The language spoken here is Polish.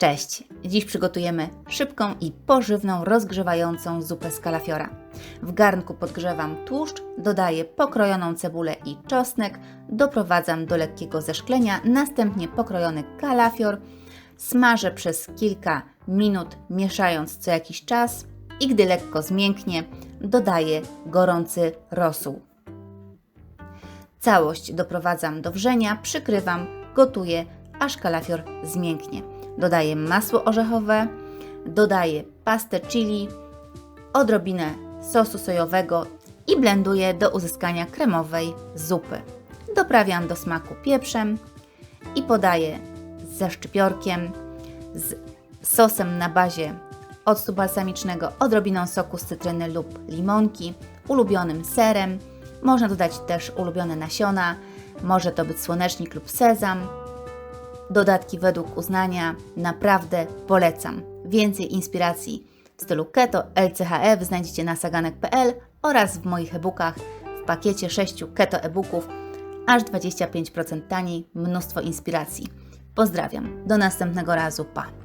Cześć! Dziś przygotujemy szybką i pożywną, rozgrzewającą zupę z kalafiora. W garnku podgrzewam tłuszcz, dodaję pokrojoną cebulę i czosnek, doprowadzam do lekkiego zeszklenia, następnie pokrojony kalafior, smażę przez kilka minut, mieszając co jakiś czas i gdy lekko zmięknie, dodaję gorący rosół. Całość doprowadzam do wrzenia, przykrywam, gotuję, aż kalafior zmięknie. Dodaję masło orzechowe, dodaję pastę chili, odrobinę sosu sojowego i blenduję do uzyskania kremowej zupy. Doprawiam do smaku pieprzem i podaję ze szczypiorkiem, z sosem na bazie octu balsamicznego, odrobiną soku z cytryny lub limonki, ulubionym serem. Można dodać też ulubione nasiona, może to być słonecznik lub sezam. Dodatki według uznania naprawdę polecam. Więcej inspiracji w stylu keto LCHF znajdziecie na saganek.pl oraz w moich e-bookach w pakiecie 6 keto e-booków aż 25% taniej, mnóstwo inspiracji. Pozdrawiam, do następnego razu, pa!